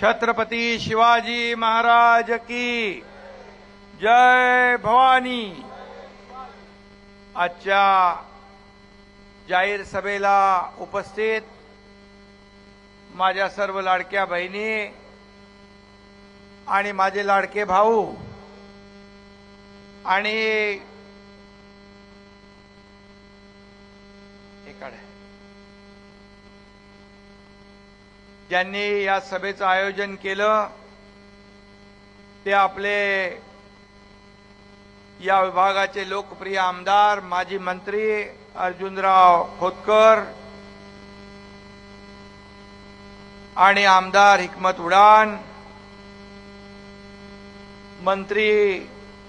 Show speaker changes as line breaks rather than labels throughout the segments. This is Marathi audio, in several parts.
छत्रपती शिवाजी महाराज की जय भवानी. आजच्या जाहीर सभेला उपस्थित माझ्या सर्व लाडक्या बहिणी आणि माझे लाडके भाऊ आणि हे काढ. ज्यांनी या सभेचं आयोजन केलं ते आपले या विभागाचे लोकप्रिय आमदार माजी मंत्री अर्जुनराव खोतकर आणि आमदार हिकमत उडान मंत्री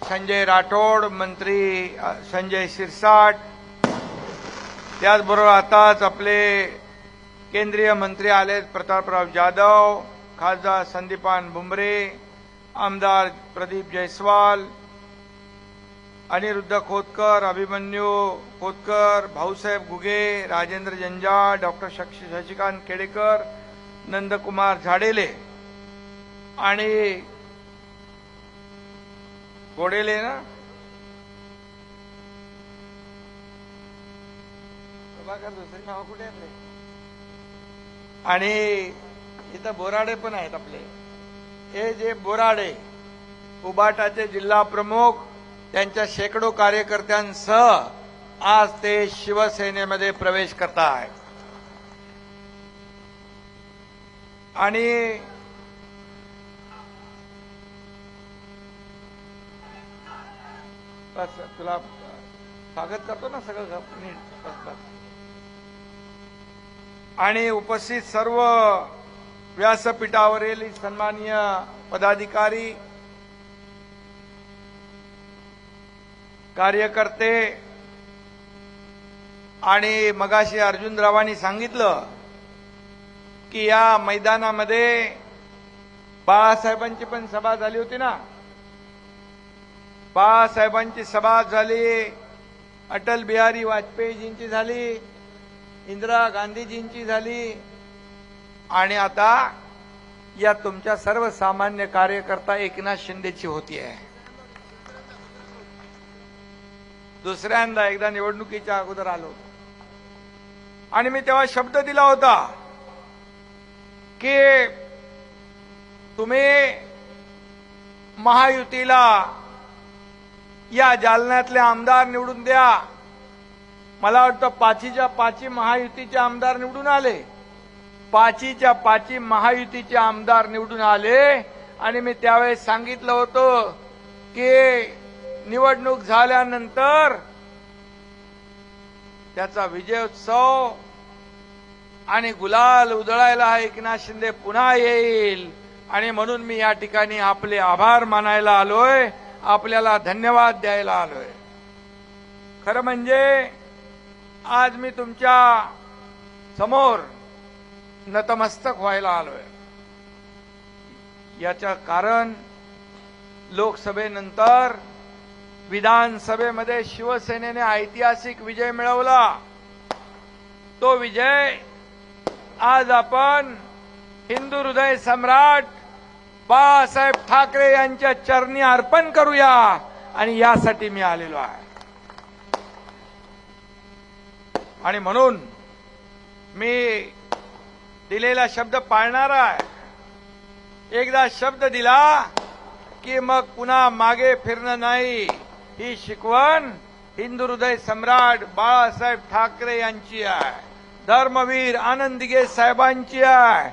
संजय राठोड मंत्री संजय शिरसाट त्याचबरोबर आताच आपले केंद्रीय मंत्री आलेत प्रतापराव जाधव खासदार संदीपान भुमरे आमदार प्रदीप जयस्वाल अनिरुद्ध खोतकर अभिमन्यू खोतकर भाऊसाहेब घुगे राजेंद्र जंजाळ डॉक्टर शशिकांत केडेकर नंदकुमार झाडेले आणि घोडेले ना? प्रभाकर दुसरी नाव कुठे आणि इथं बोराडे पण आहेत आपले. हे जे बोराडे उबाटाचे जिल्हा प्रमुख त्यांच्या शेकडो कार्यकर्त्यांसह आज ते शिवसेनेमध्ये प्रवेश करताय. आणि बस तुला स्वागत करतो ना सगळं नीट बस बस. आणि उपस्थित सर्व व्यासपीठावरील सन्माननीय पदाधिकारी कार्यकर्ते आणि मगाशी अर्जुनरावांनी सांगितलं की या मैदानामध्ये बाळासाहेबांची पण सभा झाली होती ना? बाळासाहेबांची सभा झाली अटल बिहारी वाजपेयीजींची झाली इंदिरा गांधीजींची झाली. आणि आता या तुमच्या सर्वसामान्य कार्यकर्ता एकनाथ शिंदेची होती आहे. दुसऱ्यांदा एकदा निवडणुकीच्या अगोदर आलो. आणि मी तेव्हा शब्द दिला होता की तुम्ही महायुतीला या जालन्यातले आमदार निवडून द्या. मला वाटतं पाचीच्या पाची महायुतीचे आमदार निवडून आले. पाचीच्या पाची महायुतीचे आमदार निवडून आले. आणि मी त्यावेळेस सांगितलं होतं की निवडणूक झाल्यानंतर त्याचा विजयोत्सव आणि गुलाल उधळायला एकनाथ शिंदे पुन्हा येईल. आणि म्हणून मी या ठिकाणी आपले आभार मानायला आलोय. आपल्याला धन्यवाद द्यायला आलोय. खरं म्हणजे आज मी तुमच्यासमोर नतमस्तक व्हायला आलोय. याचं कारण लोकसभेनंतर विधानसभेमध्ये शिवसेनेने ऐतिहासिक विजय मिळवला. तो विजय आज आपण हिंदू हृदय सम्राट बाळासाहेब ठाकरे यांच्या चरणी अर्पण करूया आणि यासाठी मी आलेलो आहे. आणि म्हणून मी दिलेला शब्द पाळणार आहे. एकदा शब्द दिला की मग पुन्हा मागे फिरणं नाही. ही शिकवण हिंदू हृदय सम्राट बाळासाहेब ठाकरे यांची आहे. धर्मवीर आनंदगे साहेबांची आहे.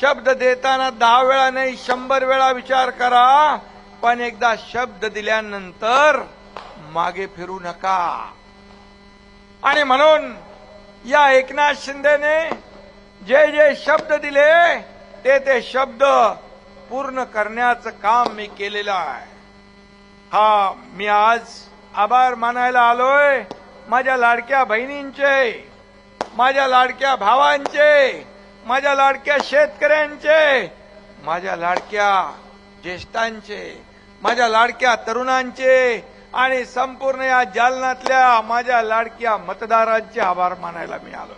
शब्द देताना दहा वेळा नाही शंभर वेळा विचार करा. पण एकदा शब्द दिल्यानंतर मागे फिरू नका. आणि म्हणून या एकनाथ शिंदेने जे जे शब्द दिले ते ते शब्द पूर्ण करण्याचं काम मी केलेलं आहे. हा मी आज आभार मानायला आलोय माझ्या लाडक्या बहिणींचे माझ्या लाडक्या भावांचे माझ्या लाडक्या शेतकऱ्यांचे माझ्या लाडक्या ज्येष्ठांचे माझ्या लाडक्या तरुणांचे आणि संपूर्ण या जालनातल्या माझ्या लाडक्या मतदारांचे आभार मानायला मी आलो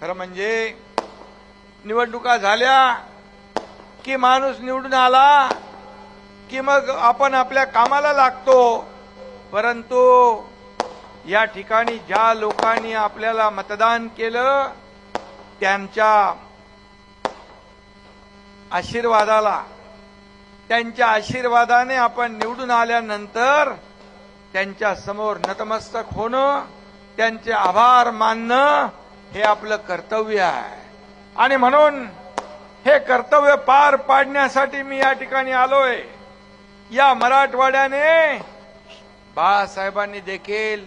खरं म्हणजे निवडणुका झाल्या की माणूस निवडून आला की मग आपण आपल्या कामाला लागतो. परंतु या ठिकाणी ज्या लोकांनी आपल्याला मतदान केलं त्यांच्या आशीर्वादाला त्यांच्या आशीर्वादाने आपण निवडून आल्यानंतर त्यांच्यासमोर नतमस्तक होणं त्यांचे आभार मानणं हे आपलं कर्तव्य आहे. आणि म्हणून हे कर्तव्य पार पाडण्यासाठी मी या ठिकाणी आलोय. या मराठवाड्याने बाळासाहेबांनी देखील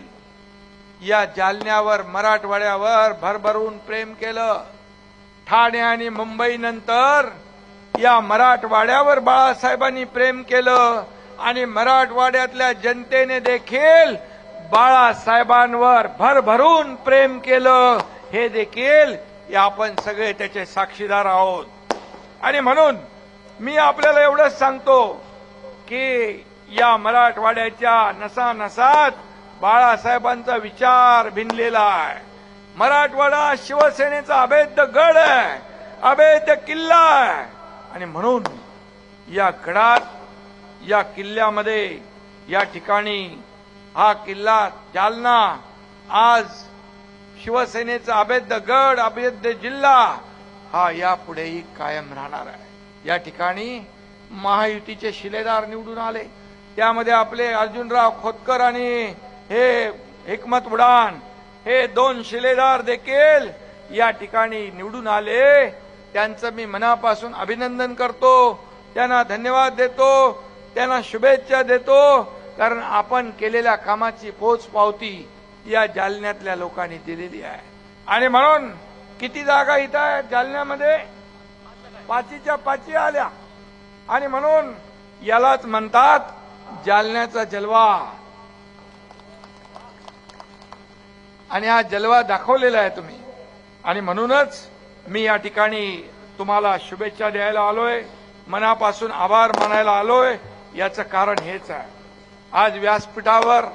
या जालन्यावर मराठवाड्यावर भरभरून प्रेम केलं. ठाणे आणि मुंबई नंतर या मराठवाड्यावर बाळासाहेबांनी प्रेम केलं आणि मराठवाड्यातल्या जनतेने देखील बाळासाहेबांवर भरभरून प्रेम केलं. हे देखील या आपण सगळे त्याचे साक्षीदार आहोत. आणि म्हणून मी आपल्याला एवढंच सांगतो की या मराठवाड्याच्या नसानसात बाळासाहेबांचा विचार भिनलेला आहे. मराठवाडा शिवसेनेचा अभेद्य गड आहे अभेद्य किल्ला आहे. आणि म्हणून या गडात या किल्ल्यामध्ये या ठिकाणी हा किल्ला जालना आज शिवसेनेचा अभेद्य गड अभेद्य जिल्हा हा यापुढेही कायम राहणार आहे. या ठिकाणी महायुतीचे शिलेदार निवडून आले. त्यामध्ये आपले अर्जुनराव खोतकर आणि हे हिकमत उडान हे दोन शिलेदार देखील या ठिकाणी निवडून आले. त्यांचं मी मनापासून अभिनंदन करतो. त्यांना धन्यवाद देतो. त्यांना शुभेच्छा देतो. कारण आपण केलेल्या कामाची पोच पावती या जालन्यातल्या लोकांनी दिलेली आहे. आणि म्हणून किती जागा इथं आहेत जालन्यामध्ये? पाचीच्या पाची आल्या. आणि म्हणून यालाच म्हणतात जालन्याचा जलवा. आणि हा जलवा दाखवलेला आहे तुम्ही. आणि म्हणूनच मी या ठिकाणी तुम्हाला शुभेच्छा द्यायला आलोय. मनापासून आभार मानायला आलोय. याचं कारण हेच आहे. आज व्यासपीठावर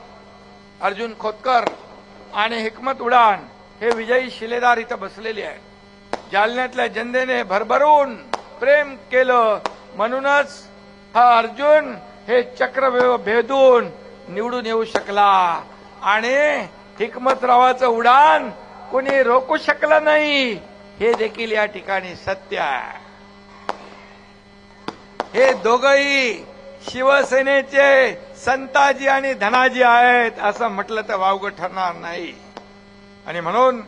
अर्जुन खोतकर आणि हिकमत उडान हे विजयी शिलेदार इथं बसलेले आहेत. जालन्यातल्या जनतेने भरभरून प्रेम केलं म्हणूनच हा अर्जुन हे चक्र भेदून निवडून येऊ शकला. आणि हिकमतरावाचं उडान कोणी रोखू शकलं नाही. हे देखील या ठिकाणी सत्य आहे. हे दोघही शिवसेनेचे संताजी आणि धनाजी आहेत असं म्हटलं तर वावगं ठरणार नाही. आणि म्हणून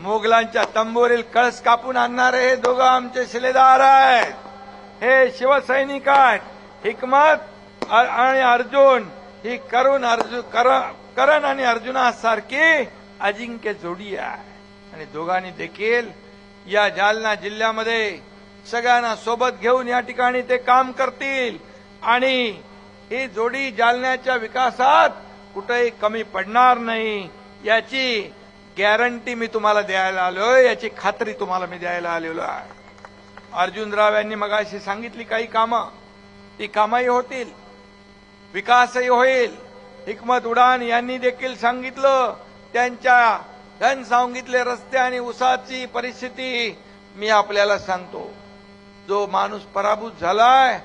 मोगलांच्या तंबोरील कळस कापून आणणारे हे दोघं आमचे शिलेदार आहेत. हे शिवसैनिक आहेत. हिकमत आणि अर्जुन ही करुण अर्जुन करण आणि अर्जुनासारखी अजिंक्य जोडी आहे. आणि दोघांनी देखील या जालना जिल्ह्यामध्ये सगळ्यांना सोबत घेऊन या ठिकाणी ते काम करतील. आणि ही जोडी जालन्याच्या विकासात कुठेही कमी पडणार नाही. याची गॅरंटी मी तुम्हाला द्यायला आलोय याची खात्री तुम्हाला मी द्यायला आलेलो आहे. अर्जुनराव यांनी मगाशी सांगितली काही कामं. ती कामही होतील. विकासही होईल. हिकमत उडान यांनी देखील सांगितलं. त्यांच्या धन सांगितले रस्ते आणि उसाची परिस्थिती मी आपल्याला सांगतो. जो माणूस पराभूत झालाय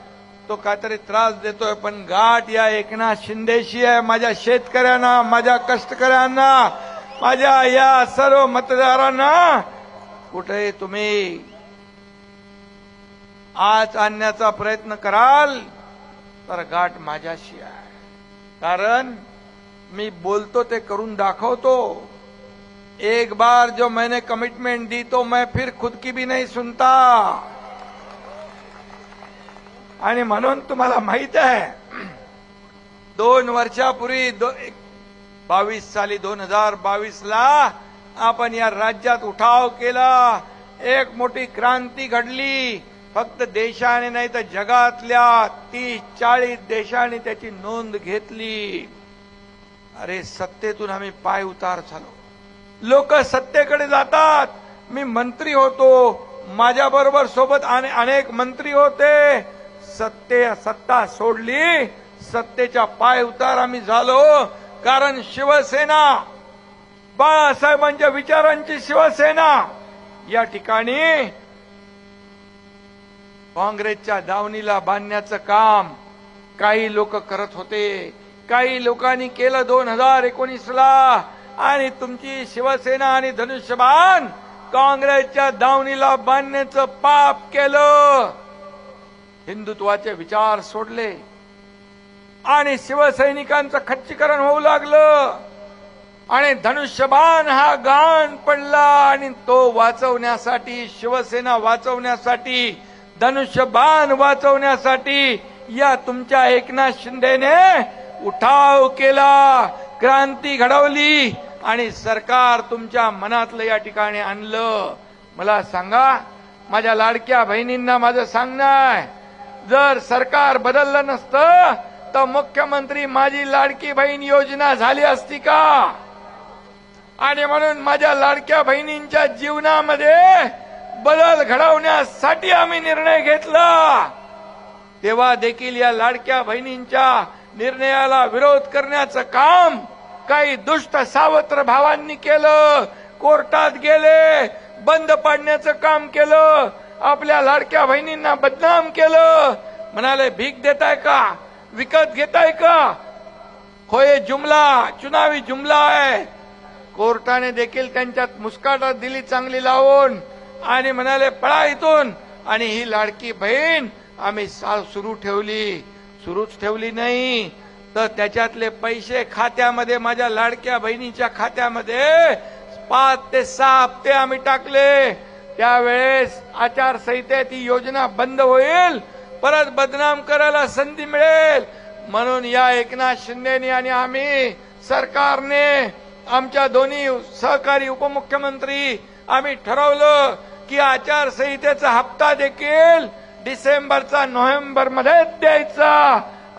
तो काहीतरी त्रास देतोय पण गाठ या एकनाथ शिंदेशी आहे. माझ्या शेतकऱ्यांना माझ्या कष्टकऱ्यांना माझ्या या सर्व मतदारांना कुठे तुम्ही आज आणण्याचा प्रयत्न कराल तर गाठ माझ्याशी आहे. कारण मी बोलतो ते करून दाखवतो. एक बार जो मैंने कमिटमेंट दी तो मैं फिर खुद की भी नहीं सुनता। आणि म्हणून तुम्हाला माहीत आहे दोन वर्षापूर्वी दो, बावीस साली दोन हजार बावीस ला आपण या राज्यात उठाव केला. एक मोठी क्रांती घडली. फक्त देशाने नाही तर जगातल्या तीस चाळीस देशाने त्याची नोंद घेतली. अरे सत्तेतून आम्ही पाय उतार झालो. लोक सत्तेकडे जातात. मी मंत्री होतो. माझ्या बरोबर सोबत आणि अनेक मंत्री होते. सत्ते सत्ता सोडली. सत्तेच्या पाय उतार आम्ही झालो. कारण शिवसेना बाळासाहेबांच्या विचारांची शिवसेना. या ठिकाणी काँग्रेसच्या दावणीला बांधण्याचं काम काही लोक करत होते. काही लोकांनी केलं दोन हजार एकोणीसला. आणि तुमची शिवसेना आणि धनुष्यबाण काँग्रेसच्या दावणीला बांधण्याचं पाप केलं. हिंदुत्वाचे विचार सोडले. आणि शिवसैनिकांचं खच्चीकरण होऊ लागलं. आणि धनुष्यबाण हा गाण पडला आणि तो वाचवण्यासाठी शिवसेना वाचवण्यासाठी धनुष्यबाण वाचवण्यासाठी या तुमच्या एकनाथ शिंदेने उठाव केला. क्रांती घडवली. आणि सरकार तुमच्या मनातलं या ठिकाणी आणलं. मला सांगा माझ्या लाडक्या बहिणींना माझं सांगणं आहे जर सरकार बदललं नसतं तर मुख्यमंत्री माझी लाडकी बहीण योजना झाली असती का? आणि म्हणून माझ्या लाडक्या बहिणींच्या जीवनामध्ये बदल घडवण्यासाठी आम्ही निर्णय घेतला. तेव्हा देखील या लाडक्या बहिणींच्या निर्णयाला विरोध करण्याचं काम काही दुष्ट सावत्र भावांनी केलं कोर्टात गेले बंद पाडण्याचं काम केलं आपल्या लाडक्या बहिणींना बदनाम केलं. म्हणाले भीक देताय का? विकत घेताय का? होय जुमला चुनावी जुमला आहे. कोर्टाने देखील त्यांच्यात मुस्काटात दिली चांगली लावून. आणि म्हणाले पळा इथून. आणि ही लाडकी बहीण आम्ही सा सुरू ठेवली. सुरूच ठेवली नाही. तर त्याच्यातले पैसे खात्यामध्ये माझ्या लाडक्या बहिणीच्या खात्यामध्ये पाच ते सहा हप्ते आम्ही टाकले. त्यावेळेस आचारसंहितेत ही योजना बंद होईल. परत बदनाम करायला संधी मिळेल. म्हणून या एकनाथ शिंदेनी आणि आम्ही सरकारने आमच्या दोन्ही सहकारी उपमुख्यमंत्री आम्ही ठरवलं की आचारसंहितेचा हप्ता देखील डिसेंबरचा नोव्हेंबरमध्ये द्यायचा.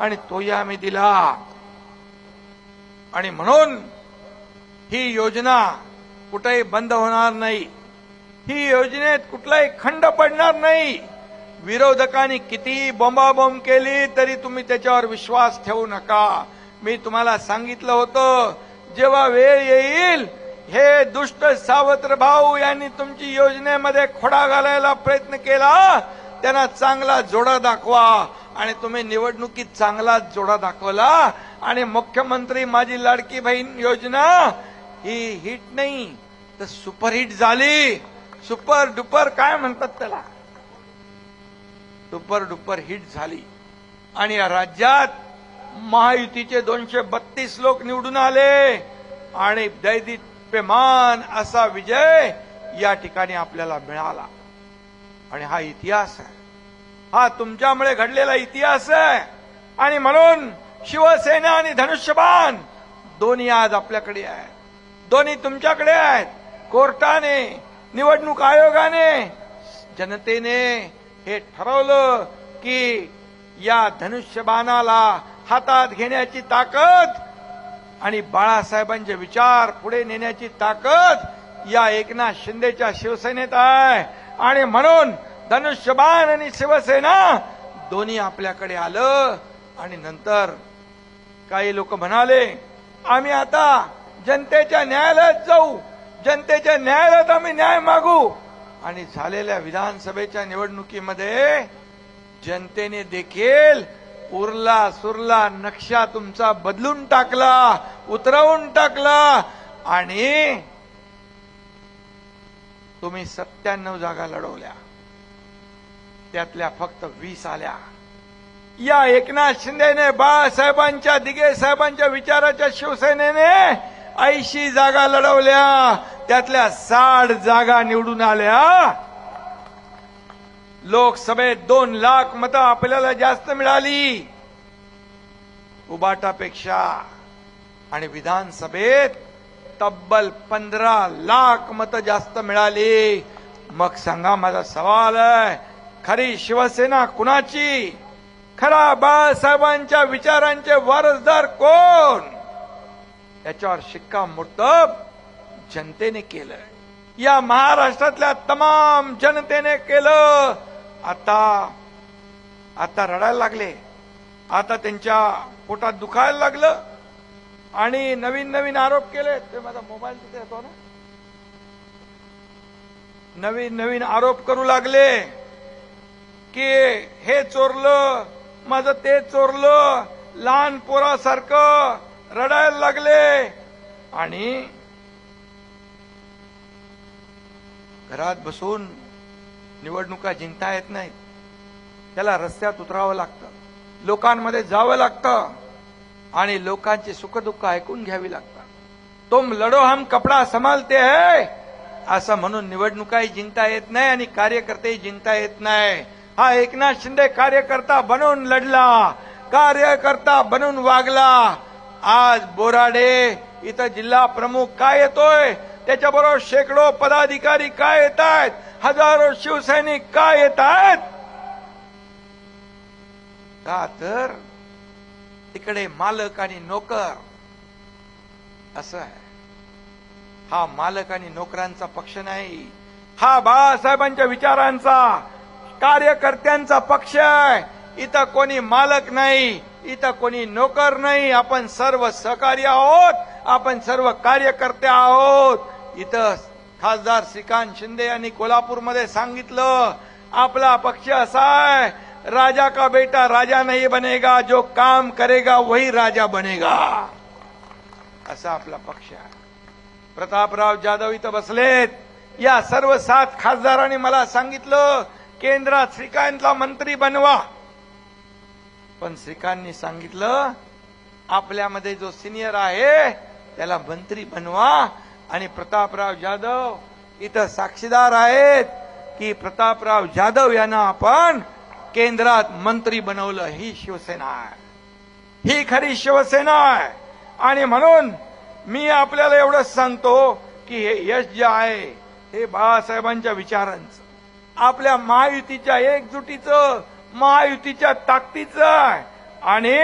आणि तोही आम्ही दिला. आणि म्हणून ही योजना कुठेही बंद होणार नाही. ही योजनेत कुठलाही खंड पडणार नाही. विरोधकांनी कितीही बोंबाबोंब केली तरी तुम्ही त्याच्यावर विश्वास ठेवू नका. मी तुम्हाला सांगितलं होतं जेव्हा वेळ येईल हे दुष्ट सावत्र भाऊ यांनी तुमची योजनेमध्ये खोडा घालायला प्रयत्न केला त्यांना चांगला जोडा दाखवा. आणि तुम्ही निवडणुकीत चांगलाच जोडा दाखवला. आणि मुख्यमंत्री माझी लाडकी बहीण योजना ही हिट नाही तर सुपरहिट झाली. सुपर डुपर काय म्हणतात त्याला? डुपर डुपर हिट झाली. आणि या राज्यात महायुतीचे दोनशे बत्तीस लोक निवडून आले. आणि दैदिप्यमान असा विजय या ठिकाणी आपल्याला मिळाला. आणि हा इतिहास आहे. हा तुमच्यामुळे घडलेला इतिहास आहे. आणि म्हणून शिवसेना आणि धनुष्यबाण दोन्ही आज आपल्याकडे आहेत दोन्ही तुमच्याकडे आहेत. कोर्टाने निवडणूक आयोगाने जनतेने हे ठरवलं की या धनुष्यबाणाला हातात घेण्याची ताकद आणि बाळासाहेबांचे विचार पुढे नेण्याची ताकद या एकनाथ शिंदेच्या शिवसेनेत आहे. आणि म्हणून धनुष्यबाण आणि शिवसेना दोन्ही आपल्याकडे आलं आणि नंतर काही लोक म्हणाले आम्ही आता जनतेच्या न्यायालयात जाऊ. जनतेच्या न्यायालयात आम्ही न्याय मागू. आणि झालेल्या विधानसभेच्या निवडणुकीमध्ये जनतेने देखील उरला सुरला नक्षा तुमचा बदलून टाकला उतरवून टाकला आणि तुम्ही सत्त्याण्णव जागा लढवल्या. त्यातल्या फक्त वीस आल्या. या एकनाथ शिंदेने बाळासाहेबांच्या दिगे साहेबांच्या विचाराच्या शिवसेनेने ऐंशी जागा लढवल्या. त्यातल्या साठ जागा निवडून आल्या. लोकसभेत दोन लाख मतं आपल्याला जास्त मिळाली. उबाटापेक्षा आणि विधानसभेत तब्बल पंधरा लाख मतं जास्त मिळाली. मग सांगा माझा सवाल आहे खरी शिवसेना कुणाची? खरा बाळासाहेबांच्या विचारांचे वारसदार कोण? याच्यावर शिक्कामोर्तब जनतेने केलं. या महाराष्ट्रातल्या तमाम जनतेने केलं. आता आता रडायला लागले. आता त्यांच्या पोटात दुखायला लागलं. आणि नवीन नवीन आरोप केले. ते माझा मोबाईल तिथे येतो ना. नवीन नवीन आरोप करू लागले. की हे चोरलं माझं ते चोरलं लहान पोरासारखं रडायला लागले. आणि घरात बसून निवडणुका जिंकता येत नाहीत. त्याला रस्त्यात उतरावं लागतं. लोकांमध्ये जावं लागतं. आणि लोकांची सुखदुःख ऐकून घ्यावी लागतात तुम लढो हम कपडा संभालते है. असं म्हणून निवडणुकाही जिंकता येत नाही आणि कार्यकर्तेही जिंकता येत नाही. हा एकनाथ शिंदे कार्यकर्ता बनून लढला कार्यकर्ता बनून वागला. आज बोराडे इथं जिल्हा प्रमुख काय येतोय? त्याच्याबरोबर शेकडो पदाधिकारी काय येत आहेत हजारो शिवसैनिक काय येत आहेत का तर तिकडे मालक आणि नोकर? असं आहे. हा मालक आणि नोकरांचा पक्ष नाही. हा बाळासाहेबांच्या विचारांचा कार्यकर्त्यांचा पक्ष आहे. इथं कोणी मालक नाही इथं कोणी नोकर नाही. आपण सर्व सहकारी आहोत. आपण सर्व कार्यकर्ते आहोत. इथं खासदार श्रीकांत शिंदे यांनी कोल्हापूरमध्ये सांगितलं आपला पक्ष असा आहे राजा का बेटा राजा नाही बनेगा जो काम करेगा वही राजा बनेगा. असा आपला पक्ष आहे. प्रतापराव जाधव इथं बसलेत. या सर्व सात खासदारांनी मला सांगितलं केंद्रात श्रीकांतला मंत्री बनवा. पण श्रीकांतनी सांगितलं आपल्यामध्ये जो सिनियर आहे त्याला मंत्री बनवा. आणि प्रतापराव जाधव इथं साक्षीदार आहेत की प्रतापराव जाधव यांना आपण केंद्रात मंत्री बनवलं. ही शिवसेना आहे. ही खरी शिवसेना आहे. आणि म्हणून मी आपल्याला एवढंच सांगतो की हे यश जे आहे हे बाळासाहेबांच्या विचारांचं. आपल्या महायुतीच्या एकजुटीचं महायुतीच्या ताकदीचं आणि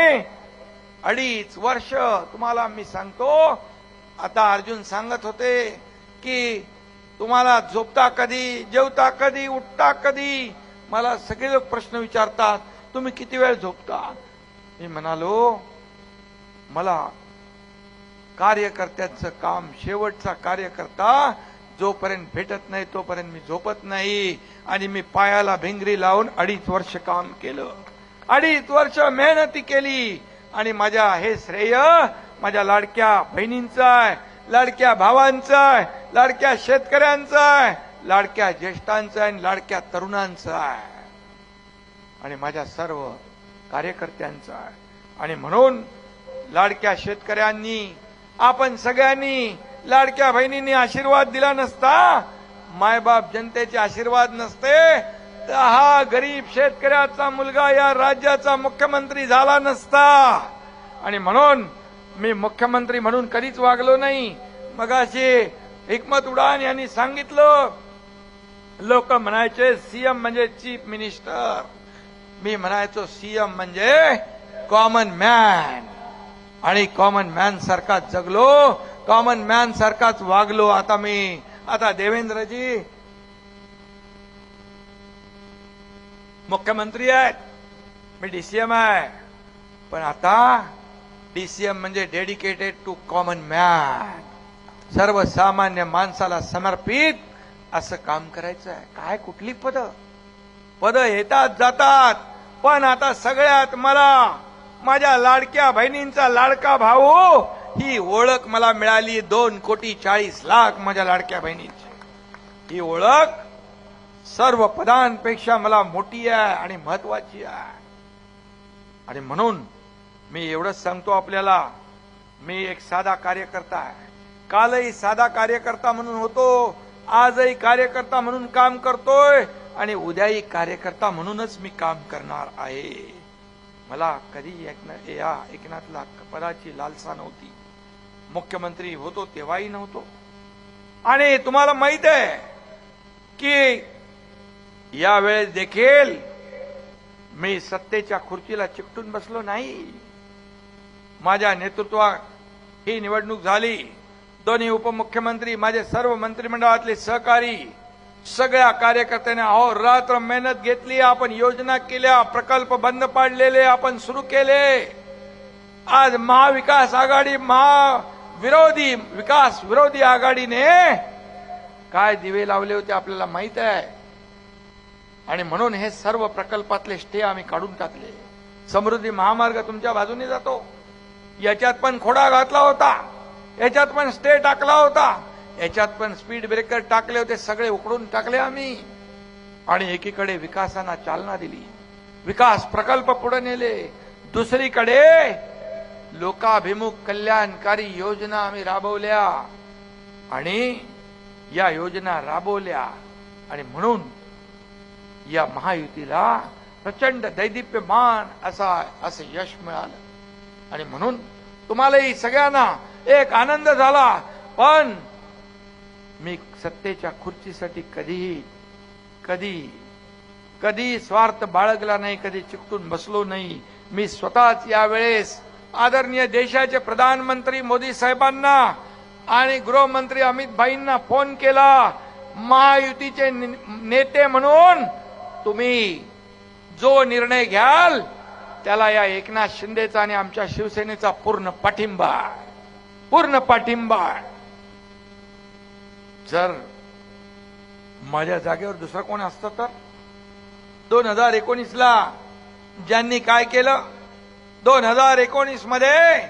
अडीच वर्ष तुम्हाला मी सांगतो आता अर्जुन सांगत होते की तुम्हाला झोपता कधी जेवता कधी उठता कधी? मला सगळे लोक प्रश्न विचारतात तुम्ही किती वेळ झोपता? मी म्हणालो मला कार्यकर्त्याचं काम शेवटचा कार्यकर्ता जोपर्यंत भेटत नाही तोपर्यंत मी झोपत नाही. आणि मी पायाला भिंगरी लावून अडीच वर्ष काम केलं. अडीच वर्ष मेहनती केली. आणि माझ्या हे श्रेय माझ्या लाडक्या बहिणींचं आहे लाडक्या भावांचं आहे लाडक्या शेतकऱ्यांचं आहे लाडक्या ज्येष्ठांचं आहे आणि लाडक्या तरुणांचं आहे. आणि माझ्या सर्व कार्यकर्त्यांचं आहे. आणि म्हणून लाडक्या शेतकऱ्यांनी आपण सगळ्यांनी लाडक्या बहिणींनी आशीर्वाद दिला नसता मायबाप जनतेचे आशीर्वाद नसते तर हा गरीब शेतकऱ्याचा मुलगा या राज्याचा मुख्यमंत्री झाला नसता. आणि म्हणून मी मुख्यमंत्री म्हणून कधीच वागलो नाही. मगाशी हिकमत उडान यांनी सांगितलं. लोक म्हणायचे सीएम म्हणजे चीफ मिनिस्टर. मी म्हणायचो सीएम म्हणजे कॉमन मॅन. आणि कॉमन मॅन सारखाच जगलो कॉमन मॅन सारखाच वागलो आता मी. आता देवेंद्रजी मुख्यमंत्री आहेत मी डीसीएम आहे. पण आता डीसीएम म्हणजे डेडिकेटेड टू कॉमन मॅन सर्वसामान्य माणसाला समर्पित असं काम करायचं आहे. काय कुठली पद? पद येतात जातात. पण आता सगळ्यात मला माझ्या लाडक्या बहिणींचा लाडका भाऊ ही ओळख मला मिळाली दोन कोटी चाळीस लाख माझ्या लाडक्या बहिणीची. ही ओळख सर्व पदांपेक्षा मला मोठी आहे आणि महत्वाची आहे. आणि म्हणून मी एवढंच सांगतो आपल्याला मी एक साधा कार्यकर्ता आहे. कालही साधा कार्यकर्ता म्हणून होतो आजही कार्यकर्ता म्हणून काम करतोय आणि उद्याही कार्यकर्ता म्हणूनच मी काम करणार आहे. मला कधी एकनाथ या एकनाथला पदाची लालसा नव्हती. मुख्यमंत्री होतो तेव्हाही नव्हतो. आणि तुम्हाला माहीत आहे की यावेळेस देखील मी सत्तेच्या खुर्चीला चिकटून बसलो नाही. माझ्या नेतृत्वात ही निवडणूक झाली. दोन्ही उपमुख्यमंत्री माझे सर्व मंत्रिमंडळातले सहकारी सगळ्या कार्यकर्त्यांनी अहोरात्र मेहनत घेतली. आपण योजना केल्या प्रकल्प बंद पाडलेले आपण सुरू केले. आज महाविकास आघाडी महा विरोधी विकास विरोधी आघाडीने काय दिवे लावले होते आपल्याला माहीत आहे? आणि म्हणून हे सर्व प्रकल्पातले स्टे आम्ही काढून टाकले. समृद्धी महामार्ग तुमच्या बाजूने जातो. याच्यात पण खोडा घातला होता. याच्यात पण स्टे टाकला होता. याच्यात पण स्पीड ब्रेकर टाकले होते. सगळे उकडून टाकले आम्ही. आणि एकीकडे विकासाना चालना दिली. विकास प्रकल्प पुढे नेले. दुसरीकडे लोकाभिमुख कल्याणकारी योजना आम्ही राबवल्या. आणि या योजना राबवल्या. आणि म्हणून या महायुतीला प्रचंड दैदिप्यमान असा असं यश मिळालं. आणि म्हणून तुम्हालाही सगळ्यांना एक आनंद झाला. पण मी सत्तेच्या खुर्चीसाठी कधीही कधी कधी स्वार्थ बाळगला नाही कधी चिकटून बसलो नाही. मी स्वतःच यावेळेस आदरणीय देशाचे प्रधानमंत्री मोदी साहेबांना आणि गृहमंत्री अमित भाईंना फोन केला. महायुतीचे नेते म्हणून तुम्ही जो निर्णय घ्याल त्याला या एकनाथ शिंदेचा आणि आमच्या शिवसेनेचा पूर्ण पाठिंबा पूर्ण पाठिंबा जर माझ्या जागेवर दुसरं कोण असतं तर? दोन हजार एकोणीसला ज्यांनी काय केलं? दोन हजार एकोणीसमध्ये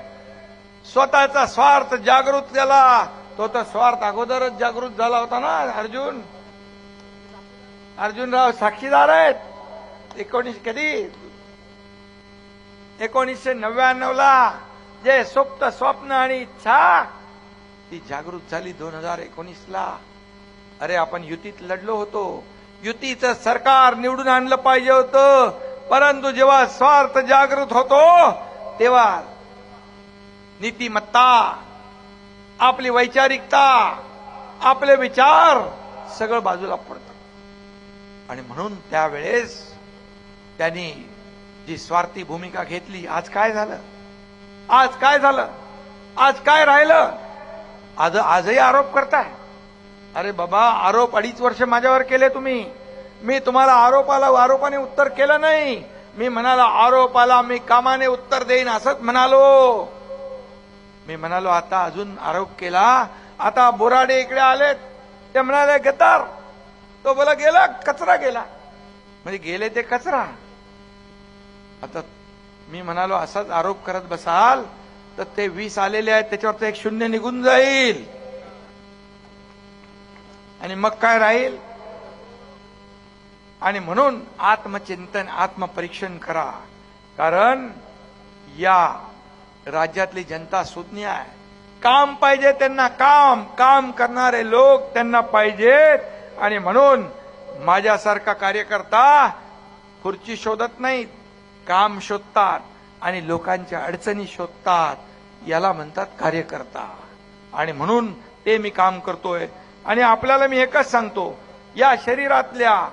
स्वतःचा स्वार्थ जागृत झाला तो तर स्वार्थ अगोदरच जागृत झाला होता ना अर्जुन? अर्जुनराव साक्षीदार आहेत. एकोणीस कधी? एकोणीसशे नव्याण्णव ला जे सुप्त स्वप्न आणि इच्छा ती जागृत झाली दोन हजार एकोणीस ला अरे आपण युतीत लढलो होतो. युतीचं सरकार निवडून आणलं पाहिजे होतं. परंतु जेव्हा स्वार्थ जागृत होतो तेव्हा नीतिमत्ता आपली वैचारिकता आपले विचार सगळं बाजूला पडतं आणि म्हणून त्यावेळेस त्यांनी जी स्वार्थी भूमिका घेतली आज काय झालं? आज काय झालं? आज काय राहिलं? आज आजही आरोप करताय. अरे बाबा आरोप अडीच वर्ष माझ्यावर केले तुम्ही. मी तुम्हाला आरोपाला आरोपाने उत्तर केलं नाही. मी म्हणालो आरोपाला मी कामाने उत्तर देईन असंच म्हणालो. मी म्हणालो आता अजून आरोप केला. आता बोराडे इकडे आलेत. ते म्हणाले गतार तो बोला गेला कचरा गेला. म्हणजे गेले ते कचरा. आता मी म्हणालो असाच आरोप करत बसाल तर ते वीस आलेले आहेत त्याच्यावर एक शून्य निघून जाईल. आणि मग काय राहील? आणि म्हणून आत्मचिंतन आत्मपरीक्षण करा. कारण या राज्यातली जनता सुज्ञ आहे. काम पाहिजे त्यांना काम काम करणारे लोक त्यांना पाहिजेत. आणि म्हणून माझ्यासारखा कार्यकर्ता खुर्ची शोधत नाहीत काम शोधतात आणि लोकांच्या अडचणी शोधतात. याला म्हणतात कार्यकर्ता. आणि म्हणून ते मी काम करतोय. आणि आपल्याला मी एकच सांगतो या शरीरातल्या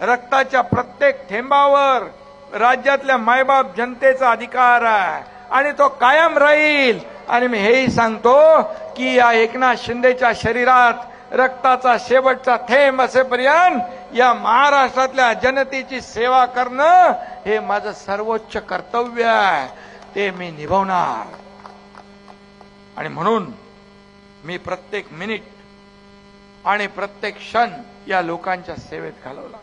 रक्ताच्या प्रत्येक थेंबावर राज्यातल्या मायबाप जनतेचा अधिकार आहे. आणि तो कायम राहील. आणि मी हेही सांगतो की या एकनाथ शिंदेच्या शरीरात रक्ताचा शेवटचा थेंब असेपर्यंत या महाराष्ट्रातल्या जनतेची सेवा करणं हे माझं सर्वोच्च कर्तव्य आहे. ते मी निभवणार. आणि म्हणून मी प्रत्येक मिनिट आणि प्रत्येक क्षण या लोकांच्या सेवेत घालवला.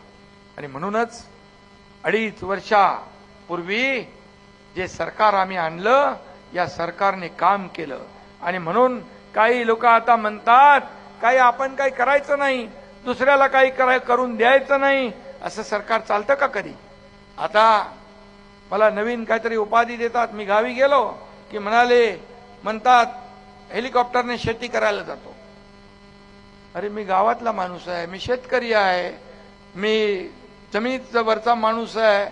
आणि म्हणूनच अडीच वर्षापूर्वी जे सरकार आम्ही आणलं या सरकारने काम केलं. आणि म्हणून काही लोक आता म्हणतात काही आपण काही करायचं नाही दुसऱ्याला काही कराय करून द्यायचं नाही. असं सरकार चालतं का कधी? आता मला नवीन काहीतरी उपाधी देतात. मी गावी गेलो की म्हणाले म्हणतात हेलिकॉप्टरने शेती करायला जातो. अरे मी गावातला माणूस आहे मी शेतकरी आहे मी जमिनीचा वरचा माणूस आहे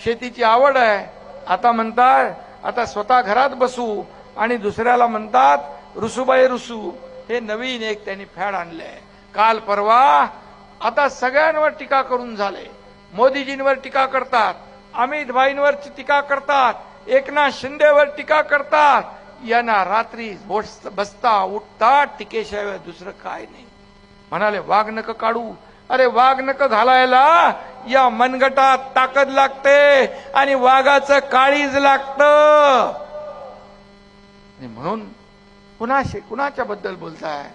शेतीची आवड आहे. आता म्हणतात आता स्वतः घरात बसू आणि दुसऱ्याला म्हणतात रुसूबाई रुसू. हे नवीन एक त्यांनी फॅड आणले काल परवा आता सगळ्यांवर टीका करून झाले. मोदीजींवर टीका करतात अमित भाईंवर टीका करतात एकनाथ शिंदेवर टीका करतात. यांना रात्री बसता उठता टीकेशिवाय दुसरं काय नाही. म्हणाले वाघ नक काढू अरे वाघ नक घालायला. या मनगटात ताकद लागते आणि वाघाचं काळीज लागतं. म्हणून कुणाशी कुणाच्या बद्दल बोलताय?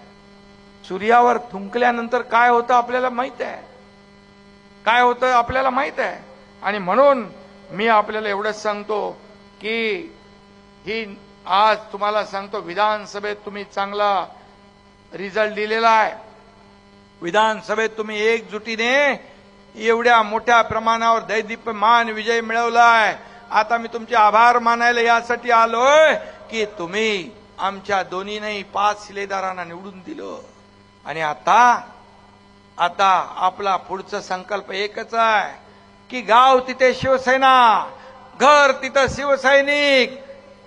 सूर्यावर थुंकल्यानंतर काय होतं आपल्याला माहीत आहे. काय होतं आपल्याला माहीत आहे. आणि म्हणून मी आपल्याला एवढंच सांगतो की ही आज तुम्हाला सांगतो विधानसभेत तुम्ही चांगला रिझल्ट दिलेला आहे. विधानसभेत तुम्ही एकजुटीने एवढ्या मोठ्या प्रमाणावर दैदिप्यमान विजय मिळवलाय. आता मी तुमचे आभार मानायला यासाठी आलोय की तुम्ही आमच्या दोन्हीनही पाच शिलेदारांना निवडून दिलं. आणि आता आता आपला पुढचा संकल्प एकच आहे की गाव तिथे शिवसेना घर तिथं शिवसैनिक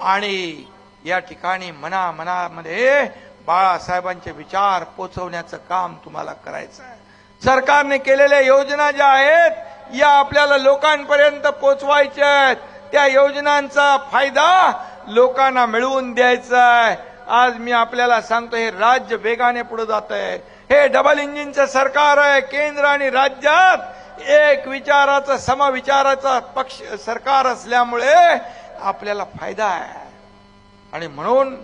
आणि या ठिकाणी मना मनामध्ये बाळासाहेबांचे विचार पोचवण्याचं काम तुम्हाला करायचं आहे. सरकारने केलेल्या योजना ज्या आहेत या आपल्याला लोकांपर्यंत पोचवायच्या आहेत. त्या योजनांचा फायदा लोकांना मिळवून द्यायचा आहे. आज मी आपल्याला सांगतो हे राज्य वेगाने पुढे जात आहे. हे डबल इंजिनचं सरकार आहे केंद्र आणि राज्यात एक विचाराचं समविचाराचा पक्ष सरकार असल्यामुळे आपल्याला फायदा आहे. आणि म्हणून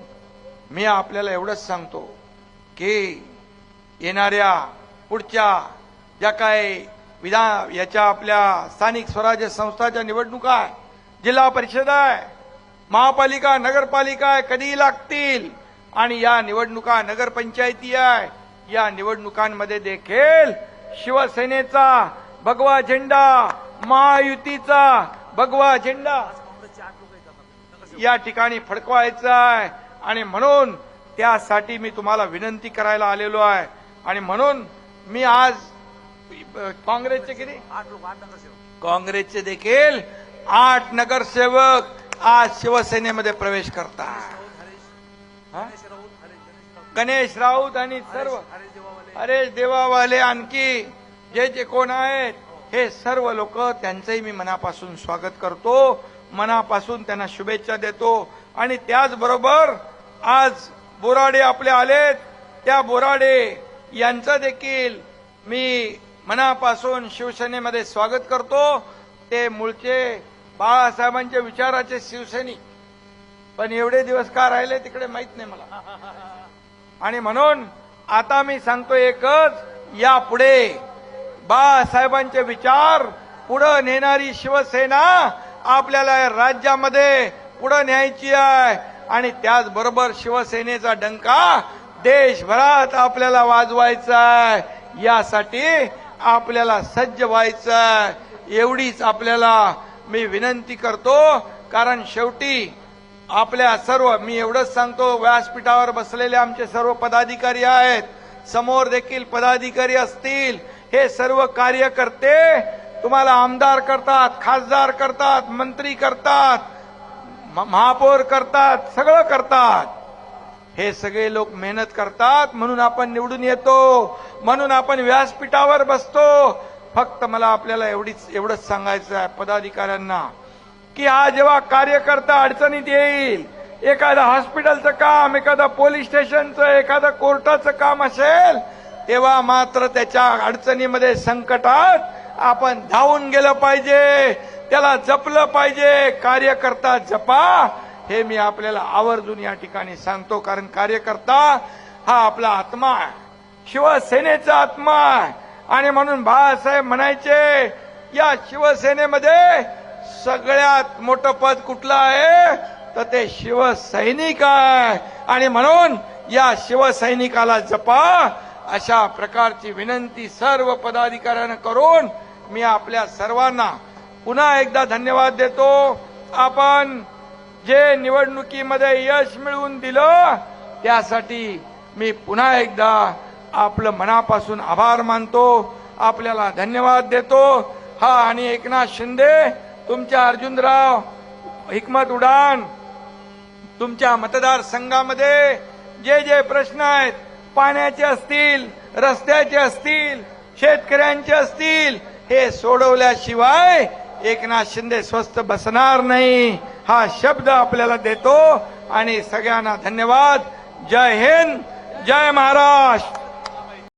मी आपल्याला एवढंच सांगतो की येणाऱ्या पुढच्या ज्या काय विधान याच्या आपल्या स्थानिक स्वराज्य संस्थाच्या निवडणुका आहे जिल्हा परिषद आहे महापालिका नगरपालिका आहे कधी लागतील. आणि या निवडणुका नगरपंचायती आहे. या निवडणुकांमध्ये देखील शिवसेनेचा भगवा झेंडा महायुतीचा भगवा झेंडा या ठिकाणी फडकवायचा आहे. आणि म्हणून त्यासाठी मी तुम्हाला विनंती करायला आलेलो आहे. आणि म्हणून मी आज काँग्रेसचे किती? काँग्रेसचे देखील आठ नगरसेवक आज शिवसेनेमध्ये प्रवेश करतात? गणेश राऊत आणि सर्व हरेश देवावाले आणखी जे जे कोण आहेत हे सर्व लोक त्यांचंही मी मनापासून स्वागत करतो. मनापासून त्यांना शुभेच्छा देतो. आणि त्याचबरोबर आज बोराडे आपले आलेत. त्या बोराडे यांचं देखील मी मनापासून शिवसेनेमध्ये स्वागत करतो. ते मूळचे बाळासाहेबांच्या विचाराचे शिवसैनिक. पण एवढे दिवस का राहिले तिकडे माहीत नाही मला. आणि म्हणून आता मी सांगतो एकच यापुढे बाळासाहेबांचे विचार पुढे नेणारी शिवसेना आपल्याला राज्यामध्ये पुढे न्यायची आहे. आणि त्याचबरोबर शिवसेनेचा डंका देशभरात आपल्याला वाजवायचा आहे यासाठी आपल्याला सज्ज व्हायचं आहे एवढीच आपल्याला मी विनंती करतो कारण शेवटी आपल्या सर्व मी एवढंच सांगतो व्यासपीठावर बसलेले आमचे सर्व पदाधिकारी आहेत. समोर देखील पदाधिकारी असतील. हे सर्व कार्यकर्ते तुम्हाला आमदार करतात खासदार करतात मंत्री करतात. महापौर करतात सगळं करतात. हे सगळे लोक मेहनत करतात म्हणून आपण निवडून येतो म्हणून आपण व्यासपीठावर बसतो. फक्त मला आपल्याला एवढीच एवढंच सांगायचं आहे पदाधिकाऱ्यांना की हा जेव्हा कार्यकर्ता अडचणीत येईल एखादं हॉस्पिटलचं काम एखादं पोलीस स्टेशनचं एखादं कोर्टाचं काम असेल तेव्हा मात्र त्याच्या अडचणीमध्ये संकटात आपण धावून गेलं पाहिजे. त्याला जपलं पाहिजे. कार्यकर्ता जपा. हे मी आपल्याला आवर्जून या ठिकाणी सांगतो कारण कार्यकर्ता हा आपला आत्मा शिवसेनेचा आत्मा आणि म्हणून बाळासाहेब म्हणायचे या शिवसेनेमध्ये सगळ्यात मोठं पद कुठलं आहे? तर ते शिवसैनिक आहे. आणि म्हणून या शिवसैनिकाला जपा. अशा प्रकारची विनंती सर्व पदाधिकाऱ्यांना करून मी आपल्या सर्वांना पुन्हा एकदा धन्यवाद देतो. आपण जे निवडणुकीमध्ये यश मिळवून दिलं त्यासाठी मी पुन्हा एकदा आपलं मनापासून आभार मानतो. आपल्याला धन्यवाद देतो. हा आणि एकनाथ शिंदे तुमच्या अर्जुनराव हिकमत उडान तुमच्या मतदारसंघामध्ये जे जे प्रश्न आहेत पाण्याचे असतील रस्त्याचे असतील शेतकऱ्यांचे असतील हे सोडवल्याशिवाय एकनाथ शिंदे स्वस्थ बसणार नाही हा शब्द आपल्याला देतो. आणि सगळ्यांना धन्यवाद. जय हिंद जय महाराष्ट्र.